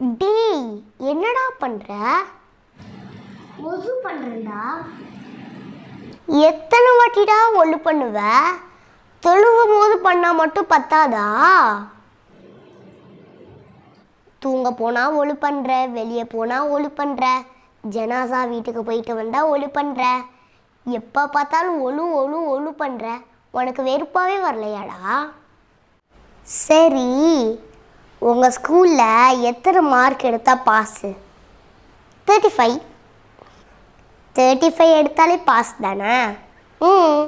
டேய் என்னடா பண்ற? ஒசு பண்ணுறேன்டா எத்தனை வாட்டிடா ஒழு பண்ணுவ? தொழுகும் போது பண்ணா மட்டும் பத்தாதா? தூங்க போனா ஒழு பண்ற வெளியே போனா ஒழு பண்ற ஜனாசா வீட்டுக்கு போயிட்டு வந்தா ஒழு பண்ற. எப்போ பார்த்தாலும் ஒழு ஒழு ஒழு பண்ற. உனக்கு வெறுப்பாவே வரலையாடா? சரி. உங்கள் ஸ்கூலில் எத்தனை மார்க் எடுத்தால் pass thirty five thirty five எடுத்தாலே பாஸ் தானே? ம்.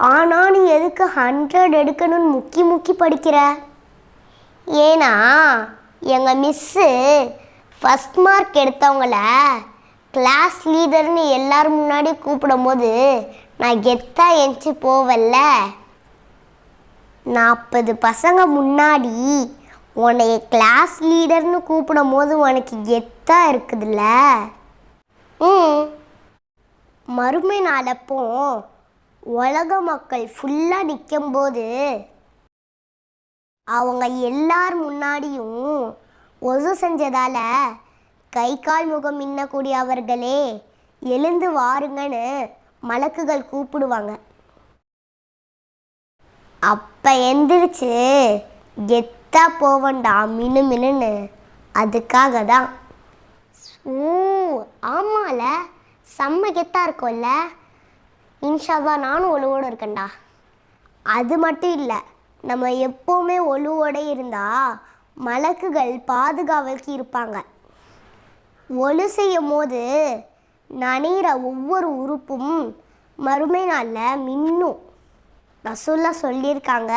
ஆனால் நீ எதுக்கு ஹண்ட்ரட் எடுக்கணும்னு முக்கி முக்கி படிக்கிற? ஏன்னா எங்கள் மிஸ்ஸு ஃபஸ்ட் மார்க் எடுத்தவங்கள கிளாஸ் லீடர்னு எல்லார் முன்னாடி கூப்பிடும்போது நான் கெத்தாக எந்திச்சு போவல்ல? நாற்பது பசங்க முன்னாடி உன்னைய கிளாஸ் லீடர்னு கூப்பிடும் போது உனக்கு கெத்தாக இருக்குதுல்ல? ம். மறுமை நாளப்போ உலக மக்கள் ஃபுல்லாக நிற்கும்போது அவங்க எல்லார் முன்னாடியும் ஒசு செஞ்சதால கை கால் முகம் மின்னக்கூடிய அவர்களே எழுந்து வாருங்கன்னு மலக்குகள் கூப்பிடுவாங்க. அப்போ எந்திரிச்சு கெத்தா போவண்டா மினு மினுன்னு. அதுக்காக தான் ஓ ஆமால. செம்ம கெத்தாக இருக்கும்ல. இன்ஷாவா நானும் ஒழுவோடு இருக்கேன்டா. அது மட்டும் இல்லை நம்ம எப்போவுமே ஒழுவோட இருந்தால் மலக்குகள் பாதுகாவலுக்கு இருப்பாங்க. ஒழு செய்யும் போது நனைகிற ஒவ்வொரு உறுப்பும் மறுமை நாளில் மின்னும். ரசூல்லா சொல்லியிருக்காங்க.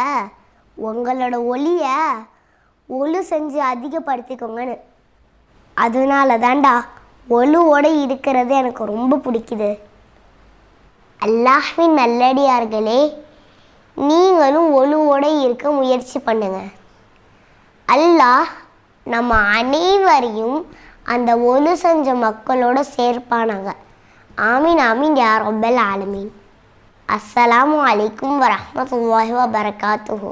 உங்களோட ஒளியை ஒழு செஞ்சு அதிகப்படுத்திக்கோங்கன்னு. அதனால தான்டா ஒழுவோட இருக்கிறது எனக்கு ரொம்ப பிடிக்குது. அல்லாஹ்வின் நல்லடியார்களே நீங்களும் ஒழுவோட இருக்க முயற்சி பண்ணுங்க. அல்லாஹ் நம்ம அனைவரையும் அந்த ஒழு செஞ்ச மக்களோட சேர்ப்பானாங்க. ஆமீன் ஆமீன் யார் ரொம்ப ஆலமீன். அஸ்ஸலாமு அலைக்கும் வரஹ்மத்துல்லாஹி வபரகாத்துஹு.